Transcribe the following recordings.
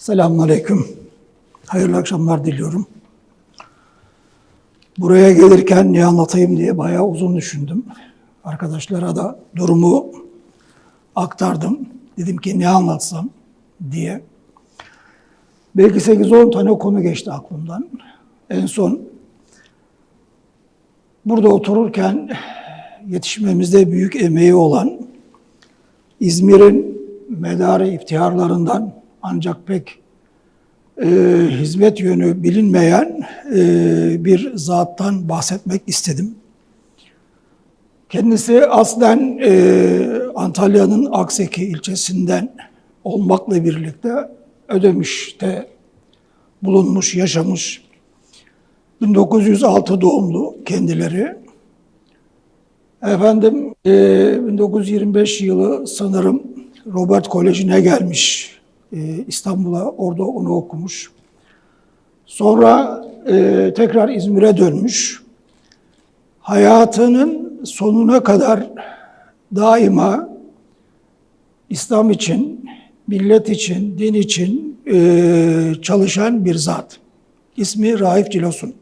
Selamünaleyküm. Hayırlı akşamlar diliyorum. Buraya gelirken ne anlatayım diye bayağı uzun düşündüm. Arkadaşlara da durumu aktardım. Dedim ki ne anlatsam diye. Belki 8-10 tane konu geçti aklımdan. En son burada otururken yetişmemizde büyük emeği olan İzmir'in medarı iftiharlarından ancak pek e, hizmet yönü bilinmeyen e, bir zattan bahsetmek istedim. Kendisi aslen e, Antalya'nın Akseki ilçesinden olmakla birlikte Ödemiş'te bulunmuş, yaşamış. 1906 doğumlu kendileri. Efendim e, 1925 yılı sanırım Robert Koleji'ne gelmiş e, İstanbul'a orada onu okumuş. Sonra e, tekrar İzmir'e dönmüş. Hayatının sonuna kadar daima İslam için, millet için, din için e, çalışan bir zat. İsmi Raif Cilosun.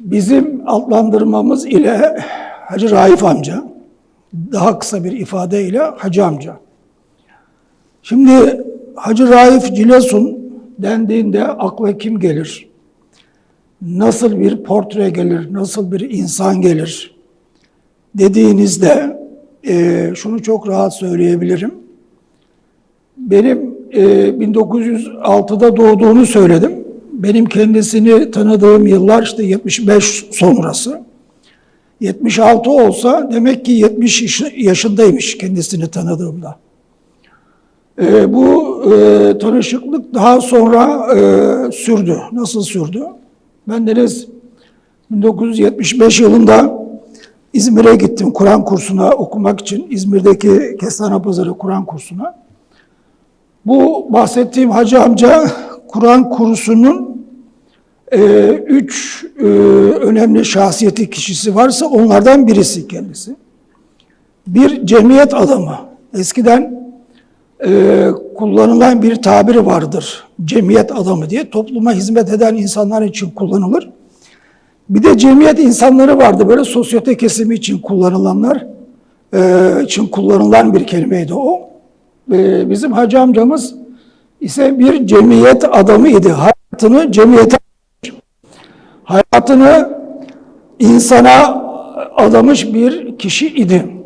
Bizim adlandırmamız ile Hacı Raif amca, daha kısa bir ifadeyle Hacı amca. Şimdi Hacı Raif Cilesun dendiğinde akla kim gelir? Nasıl bir portre gelir, nasıl bir insan gelir dediğinizde e, şunu çok rahat söyleyebilirim. Benim e, 1906'da doğduğunu söyledim. Benim kendisini tanıdığım yıllar işte 75 sonrası. 76 olsa demek ki 70 yaşındaymış kendisini tanıdığımda. E, bu e, tanışıklık daha sonra e, sürdü. Nasıl sürdü? Ben deniz 1975 yılında İzmir'e gittim Kur'an kursuna okumak için. İzmir'deki Kestane Pazarı Kur'an kursuna. Bu bahsettiğim hacı amca Kur'an kursunun e, üç e, önemli şahsiyeti kişisi varsa onlardan birisi kendisi. Bir cemiyet adamı. Eskiden e, kullanılan bir tabiri vardır. Cemiyet adamı diye. Topluma hizmet eden insanlar için kullanılır. Bir de cemiyet insanları vardı. Böyle sosyete kesimi için kullanılanlar e, için kullanılan bir kelimeydi o. E, bizim hacı amcamız ise bir cemiyet adamıydı. Hayatını cemiyete hayatını insana adamış bir kişi idi.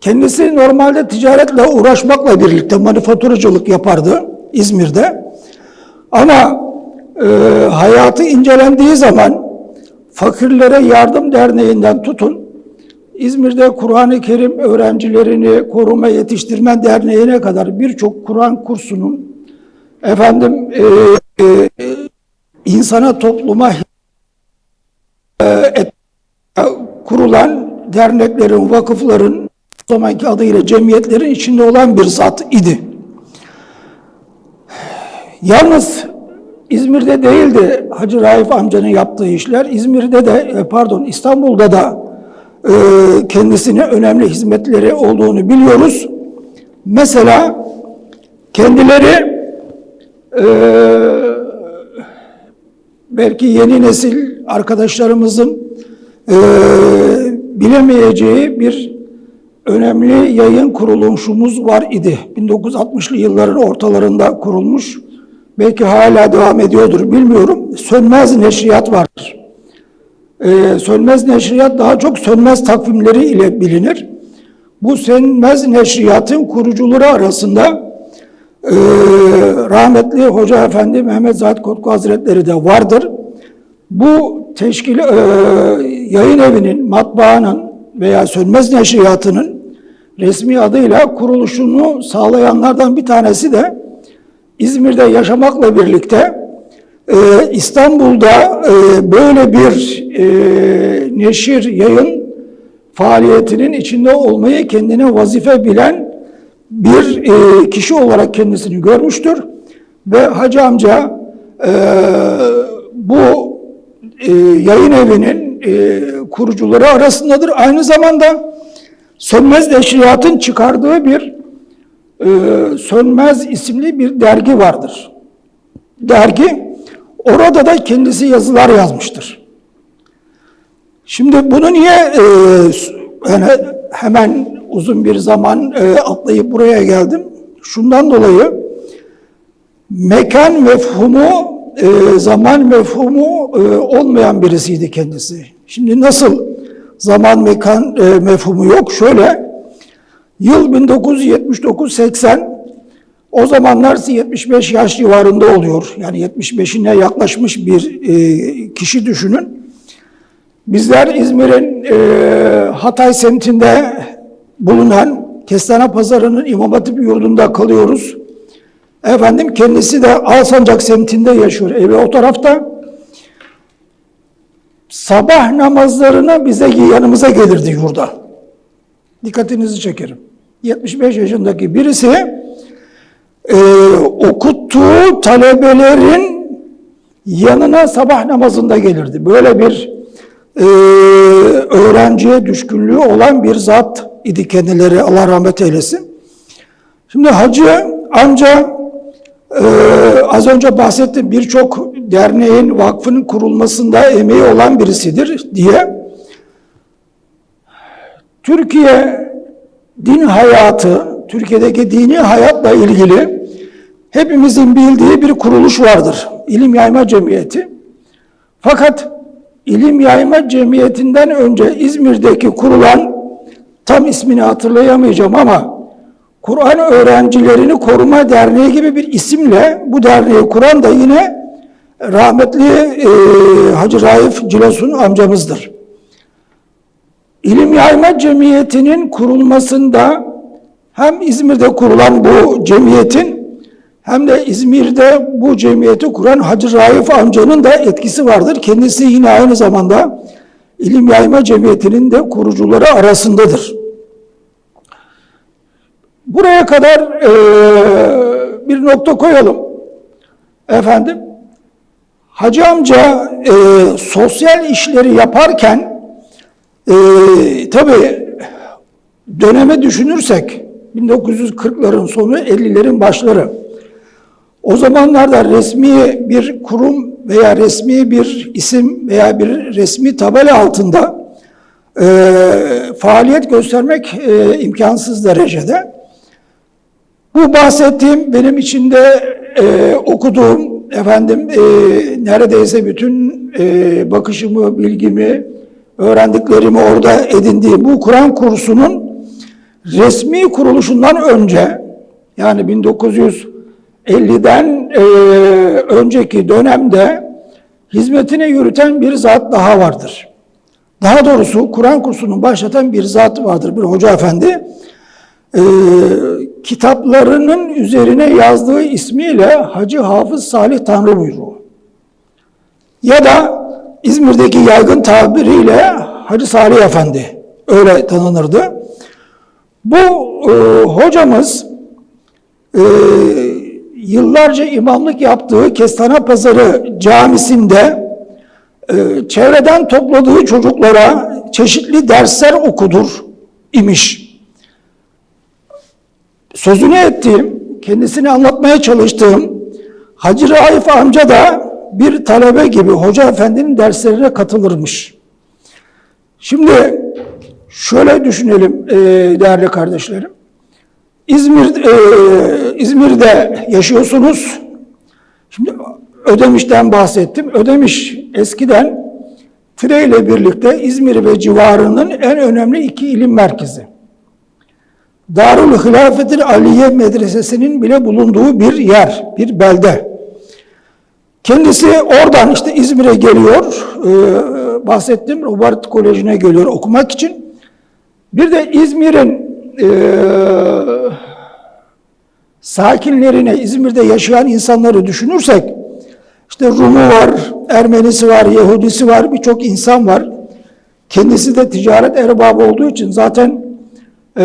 Kendisi normalde ticaretle uğraşmakla birlikte manifaturacılık yapardı İzmir'de. Ama e, hayatı incelendiği zaman Fakirlere Yardım Derneği'nden tutun, İzmir'de Kur'an-ı Kerim öğrencilerini koruma yetiştirme derneğine kadar birçok Kur'an kursunun efendim e, e, insana topluma e, et, kurulan derneklerin, vakıfların zamanki adıyla cemiyetlerin içinde olan bir zat idi. Yalnız İzmir'de değildi Hacı Raif amcanın yaptığı işler. İzmir'de de e, pardon İstanbul'da da e, kendisine önemli hizmetleri olduğunu biliyoruz. Mesela kendileri e, belki yeni nesil arkadaşlarımızın bilemeyeceği bir önemli yayın kuruluşumuz var idi. 1960'lı yılların ortalarında kurulmuş. Belki hala devam ediyordur bilmiyorum. Sönmez Neşriyat vardır. Ee, sönmez Neşriyat daha çok Sönmez takvimleri ile bilinir. Bu Sönmez Neşriyat'ın kurucuları arasında e, rahmetli Hoca Efendi Mehmet Zahid Kotku Hazretleri de vardır. Bu teşkil e, yayın evinin, matbaanın veya Sönmez Neşriyatı'nın resmi adıyla kuruluşunu sağlayanlardan bir tanesi de İzmir'de yaşamakla birlikte e, İstanbul'da e, böyle bir e, neşir, yayın faaliyetinin içinde olmayı kendine vazife bilen bir e, kişi olarak kendisini görmüştür. Ve Hacı amca e, bu e, yayın evinin e, kurucuları arasındadır. Aynı zamanda Sönmez Neşriyat'ın çıkardığı bir e, Sönmez isimli bir dergi vardır. Dergi, orada da kendisi yazılar yazmıştır. Şimdi bunu niye e, yani hemen uzun bir zaman e, atlayıp buraya geldim? Şundan dolayı mekan mefhumu, e, zaman mefhumu e, olmayan birisiydi kendisi. Şimdi nasıl zaman mekan e, mefhumu yok? Şöyle, yıl 1979-80, o zamanlar 75 yaş civarında oluyor. Yani 75'ine yaklaşmış bir e, kişi düşünün. Bizler İzmir'in e, Hatay semtinde bulunan Kestane Pazarı'nın İmam Hatip yurdunda kalıyoruz. Efendim kendisi de Alsancak semtinde yaşıyor. Evi o tarafta. Sabah namazlarına bize yanımıza gelirdi yurda. Dikkatinizi çekerim. 75 yaşındaki birisi e, okuttuğu talebelerin yanına sabah namazında gelirdi. Böyle bir e, öğrenciye düşkünlüğü olan bir zat idi kendileri Allah rahmet eylesin. Şimdi hacı amca e, az önce bahsettim birçok derneğin vakfının kurulmasında emeği olan birisidir diye Türkiye din hayatı, Türkiye'deki dini hayatla ilgili hepimizin bildiği bir kuruluş vardır. İlim Yayma Cemiyeti. Fakat İlim Yayma Cemiyeti'nden önce İzmir'deki kurulan tam ismini hatırlayamayacağım ama Kur'an Öğrencilerini Koruma Derneği gibi bir isimle bu derneği kuran da yine rahmetli e, Hacı Raif Cilasun amcamızdır. İlim Yayma Cemiyeti'nin kurulmasında hem İzmir'de kurulan bu cemiyetin hem de İzmir'de bu cemiyeti kuran Hacı Raif amcanın da etkisi vardır. Kendisi yine aynı zamanda İlim Yayma Cemiyeti'nin de kurucuları arasındadır. Buraya kadar e, bir nokta koyalım. Efendim, Hacı amca e, sosyal işleri yaparken e, tabii döneme düşünürsek 1940'ların sonu 50'lerin başları o zamanlarda resmi bir kurum veya resmi bir isim veya bir resmi tabela altında e, faaliyet göstermek e, imkansız derecede. Bu bahsettiğim benim içinde e, okuduğum efendim e, neredeyse bütün e, bakışımı, bilgimi, öğrendiklerimi orada edindiğim bu Kur'an kursunun resmi kuruluşundan önce yani 1950'den e, önceki dönemde hizmetini yürüten bir zat daha vardır. Daha doğrusu Kur'an kursunun başlatan bir zat vardır, bir hoca efendi e, kitaplarının üzerine yazdığı ismiyle Hacı Hafız Salih Tanrı buyruğu. Ya da İzmir'deki yaygın tabiriyle Hacı Salih Efendi öyle tanınırdı. Bu e, hocamız e, yıllarca imamlık yaptığı Kestane Pazarı camisinde e, çevreden topladığı çocuklara çeşitli dersler okudur imiş sözünü ettiğim, kendisini anlatmaya çalıştığım Hacı Raif amca da bir talebe gibi hoca efendinin derslerine katılırmış. Şimdi şöyle düşünelim e, değerli kardeşlerim. İzmir, e, İzmir'de yaşıyorsunuz. Şimdi Ödemiş'ten bahsettim. Ödemiş eskiden Tire ile birlikte İzmir ve civarının en önemli iki ilim merkezi. Darül Hilafetil Aliye Medresesi'nin bile bulunduğu bir yer, bir belde. Kendisi oradan işte İzmir'e geliyor, ee, bahsettim Robert Koleji'ne geliyor okumak için. Bir de İzmir'in e, sakinlerine, İzmir'de yaşayan insanları düşünürsek, işte Rumu var, Ermenisi var, Yahudisi var, birçok insan var. Kendisi de ticaret erbabı olduğu için zaten ee,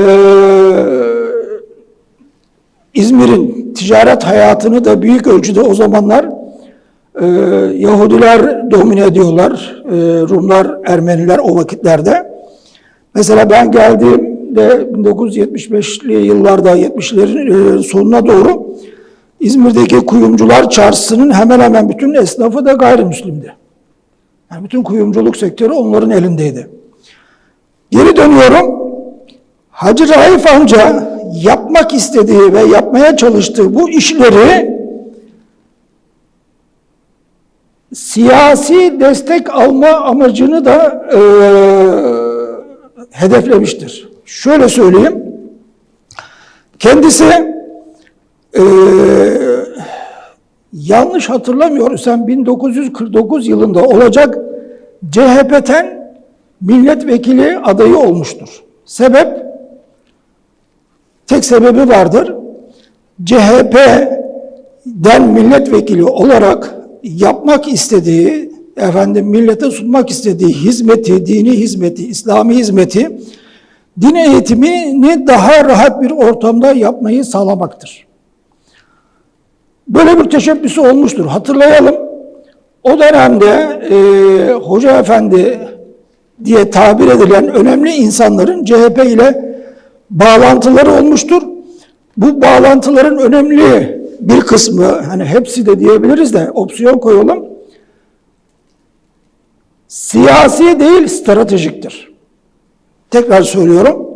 İzmir'in ticaret hayatını da büyük ölçüde o zamanlar e, Yahudiler domine ediyorlar. E, Rumlar, Ermeniler o vakitlerde. Mesela ben geldiğim de 1975'li yıllarda 70'lerin e, sonuna doğru İzmir'deki kuyumcular çarşısının hemen hemen bütün esnafı da gayrimüslimdi. Yani bütün kuyumculuk sektörü onların elindeydi. Geri dönüyorum. Hacı Raif amca yapmak istediği ve yapmaya çalıştığı bu işleri siyasi destek alma amacını da e, hedeflemiştir. Şöyle söyleyeyim. Kendisi e, yanlış hatırlamıyorsam 1949 yılında olacak CHP'ten milletvekili adayı olmuştur. Sebep tek sebebi vardır. CHP'den milletvekili olarak yapmak istediği, efendim millete sunmak istediği hizmeti, dini hizmeti, İslami hizmeti, din eğitimini daha rahat bir ortamda yapmayı sağlamaktır. Böyle bir teşebbüsü olmuştur. Hatırlayalım. O dönemde e, Hoca Efendi diye tabir edilen önemli insanların CHP ile bağlantıları olmuştur. Bu bağlantıların önemli bir kısmı, hani hepsi de diyebiliriz de opsiyon koyalım. Siyasi değil, stratejiktir. Tekrar söylüyorum.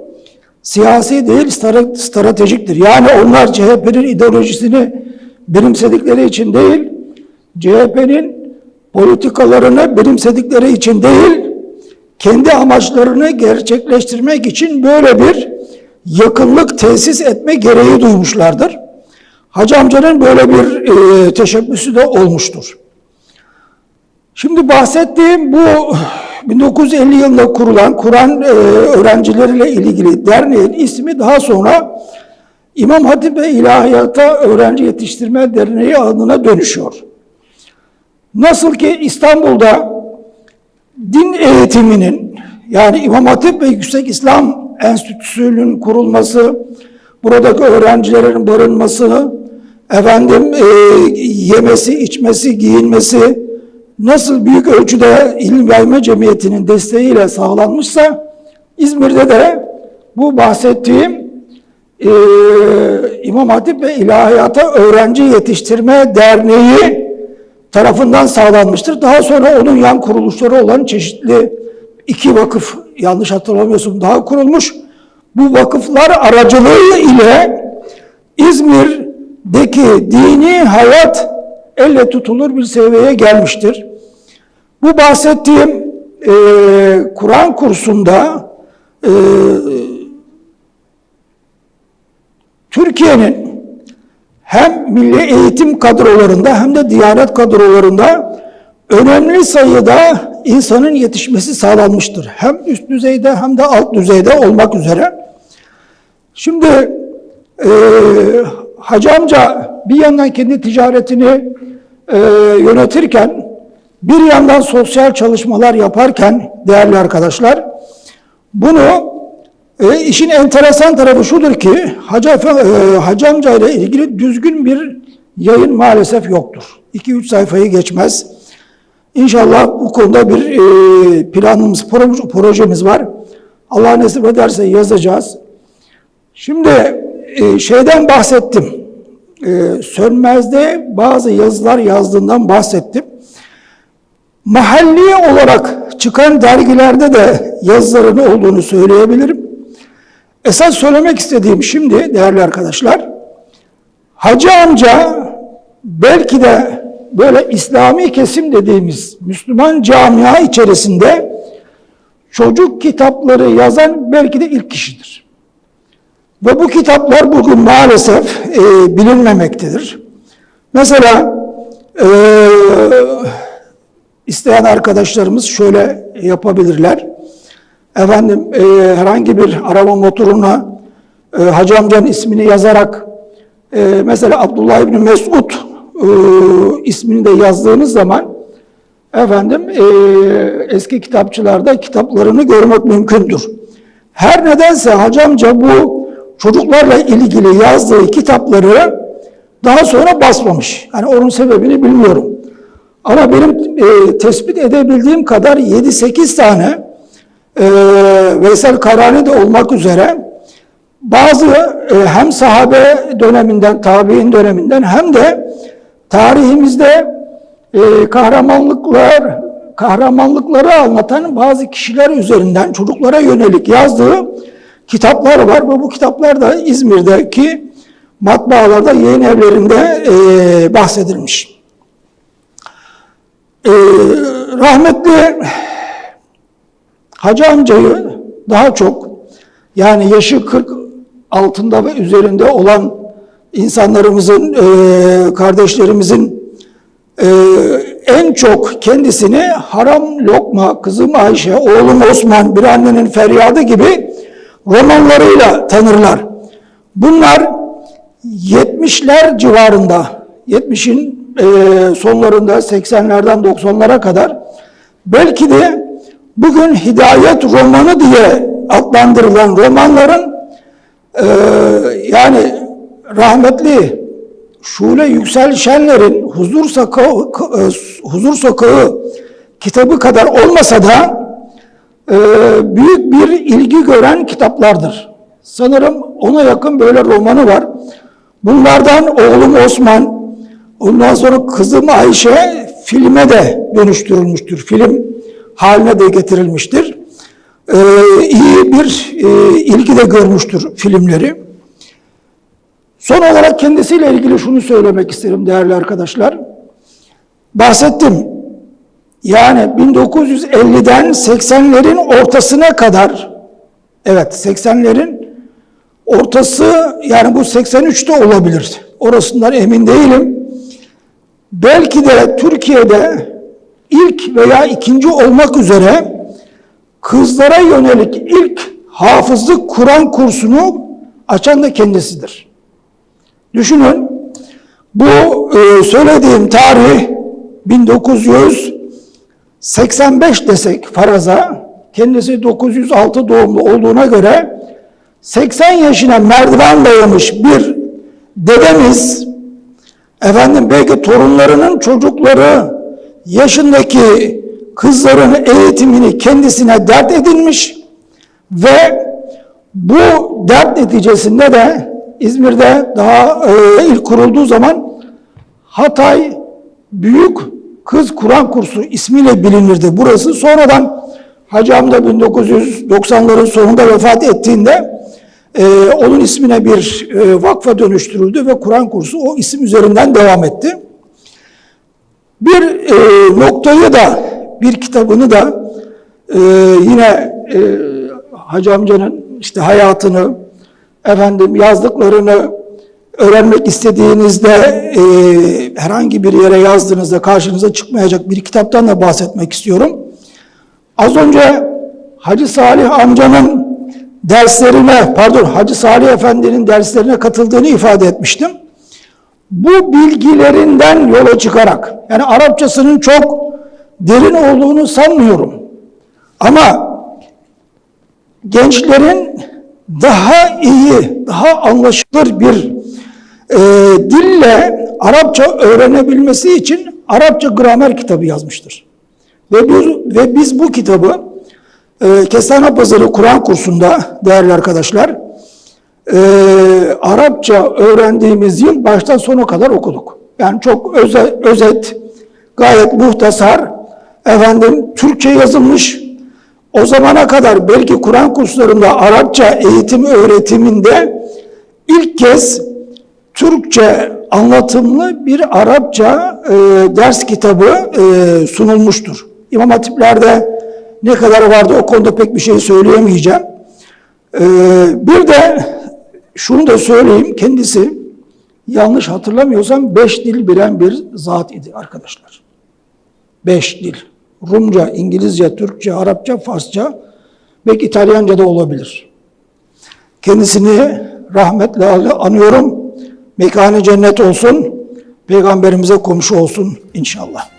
Siyasi değil, stra- stratejiktir. Yani onlar CHP'nin ideolojisini benimsedikleri için değil, CHP'nin politikalarını benimsedikleri için değil, kendi amaçlarını gerçekleştirmek için böyle bir yakınlık tesis etme gereği duymuşlardır. Hacı amcanın böyle bir e, teşebbüsü de olmuştur. Şimdi bahsettiğim bu 1950 yılında kurulan Kur'an e, öğrencileriyle ilgili derneğin ismi daha sonra İmam Hatip ve İlahiyat'a Öğrenci Yetiştirme Derneği adına dönüşüyor. Nasıl ki İstanbul'da din eğitiminin yani İmam Hatip ve Yüksek İslam Enstitüsü'nün kurulması, buradaki öğrencilerin barınması, efendim e, yemesi, içmesi, giyinmesi nasıl büyük ölçüde ilim yayma cemiyetinin desteğiyle sağlanmışsa İzmir'de de bu bahsettiğim e, İmam Hatip ve İlahiyata Öğrenci Yetiştirme Derneği tarafından sağlanmıştır. Daha sonra onun yan kuruluşları olan çeşitli iki vakıf yanlış hatırlamıyorsam daha kurulmuş. Bu vakıflar aracılığı ile İzmir'deki dini hayat elle tutulur bir seviyeye gelmiştir. Bu bahsettiğim e, Kur'an kursunda e, Türkiye'nin hem milli eğitim kadrolarında hem de diyanet kadrolarında önemli sayıda insanın yetişmesi sağlanmıştır. Hem üst düzeyde hem de alt düzeyde olmak üzere. Şimdi e, Hacı amca bir yandan kendi ticaretini e, yönetirken bir yandan sosyal çalışmalar yaparken değerli arkadaşlar bunu e, işin enteresan tarafı şudur ki Hacı, e, Hacı amca ile ilgili düzgün bir yayın maalesef yoktur. 2-3 sayfayı geçmez. İnşallah bu konuda bir e, planımız, projemiz var. Allah nasip ederse yazacağız. Şimdi e, şeyden bahsettim. E, Sönmez'de bazı yazılar yazdığından bahsettim. Mahalli olarak çıkan dergilerde de yazıların olduğunu söyleyebilirim. Esas söylemek istediğim şimdi değerli arkadaşlar, Hacı amca belki de böyle İslami kesim dediğimiz Müslüman camia içerisinde çocuk kitapları yazan belki de ilk kişidir. Ve bu kitaplar bugün maalesef e, bilinmemektedir. Mesela e, isteyen arkadaşlarımız şöyle yapabilirler. Efendim e, herhangi bir araba motoruna e, Hacı amcanın ismini yazarak e, mesela Abdullah İbni Mesud e, ismini de yazdığınız zaman efendim e, eski kitapçılarda kitaplarını görmek mümkündür. Her nedense Hacı amca bu çocuklarla ilgili yazdığı kitapları daha sonra basmamış. Yani onun sebebini bilmiyorum. Ama benim e, tespit edebildiğim kadar 7-8 tane e, Veysel Karani de olmak üzere bazı e, hem sahabe döneminden, tabi'in döneminden hem de tarihimizde e, kahramanlıklar, kahramanlıkları anlatan bazı kişiler üzerinden çocuklara yönelik yazdığı kitaplar var ve bu kitaplar da İzmir'deki matbaalarda, yayın evlerinde e, bahsedilmiş. E, rahmetli Hacı amcayı daha çok yani yaşı 40 altında ve üzerinde olan insanlarımızın, e, kardeşlerimizin e, en çok kendisini haram lokma, kızım Ayşe, oğlum Osman, bir annenin feryadı gibi romanlarıyla tanırlar. Bunlar 70'ler civarında, 70'in e, sonlarında 80'lerden 90'lara kadar belki de bugün hidayet romanı diye adlandırılan romanların e, yani rahmetli Şule Yüksel Şenler'in Huzur Sokağı, e, Huzur Sokağı kitabı kadar olmasa da e, büyük bir ilgi gören kitaplardır. Sanırım ona yakın böyle romanı var. Bunlardan oğlum Osman, ondan sonra kızım Ayşe filme de dönüştürülmüştür. Film haline de getirilmiştir. Ee, iyi bir e, ilgi de görmüştür filmleri. Son olarak kendisiyle ilgili şunu söylemek isterim değerli arkadaşlar. Bahsettim. Yani 1950'den 80'lerin ortasına kadar evet 80'lerin ortası yani bu 83'te olabilir. Orasından emin değilim. Belki de Türkiye'de ilk veya ikinci olmak üzere kızlara yönelik ilk hafızlık Kur'an kursunu açan da kendisidir. Düşünün. Bu e, söylediğim tarih 1985 desek faraza kendisi 906 doğumlu olduğuna göre 80 yaşına merdiven dayamış bir dedemiz efendim belki torunlarının çocukları yaşındaki kızların eğitimini kendisine dert edinmiş ve bu dert neticesinde de İzmir'de daha e, ilk kurulduğu zaman Hatay Büyük Kız Kur'an Kursu ismiyle bilinirdi burası. Sonradan Hacı Hamda 1990'ların sonunda vefat ettiğinde e, onun ismine bir e, vakfa dönüştürüldü ve Kur'an kursu o isim üzerinden devam etti. Bir e, noktayı da bir kitabını da e, yine e, Hacı amcanın işte hayatını efendim yazdıklarını öğrenmek istediğinizde e, herhangi bir yere yazdığınızda karşınıza çıkmayacak bir kitaptan da bahsetmek istiyorum. Az önce Hacı Salih amcanın derslerine, pardon Hacı Salih Efendi'nin derslerine katıldığını ifade etmiştim. Bu bilgilerinden yola çıkarak, yani Arapçasının çok derin olduğunu sanmıyorum. Ama gençlerin daha iyi, daha anlaşılır bir e, dille Arapça öğrenebilmesi için Arapça gramer kitabı yazmıştır. Ve, bu, ve biz bu kitabı e, Kestane Pazarı Kur'an kursunda değerli arkadaşlar e, Arapça öğrendiğimiz yıl baştan sona kadar okuduk. Yani çok öze, özet, gayet muhtasar, efendim Türkçe yazılmış. O zamana kadar belki Kur'an kurslarında Arapça eğitim öğretiminde ilk kez Türkçe anlatımlı bir Arapça e, ders kitabı e, sunulmuştur. İmam Hatiplerde ne kadar vardı o konuda pek bir şey söyleyemeyeceğim. E, bir de şunu da söyleyeyim kendisi yanlış hatırlamıyorsam beş dil bilen bir zat idi arkadaşlar. Beş dil. Rumca, İngilizce, Türkçe, Arapça, Farsça, belki İtalyanca da olabilir. Kendisini rahmetle anıyorum. Mekanı cennet olsun. Peygamberimize komşu olsun inşallah.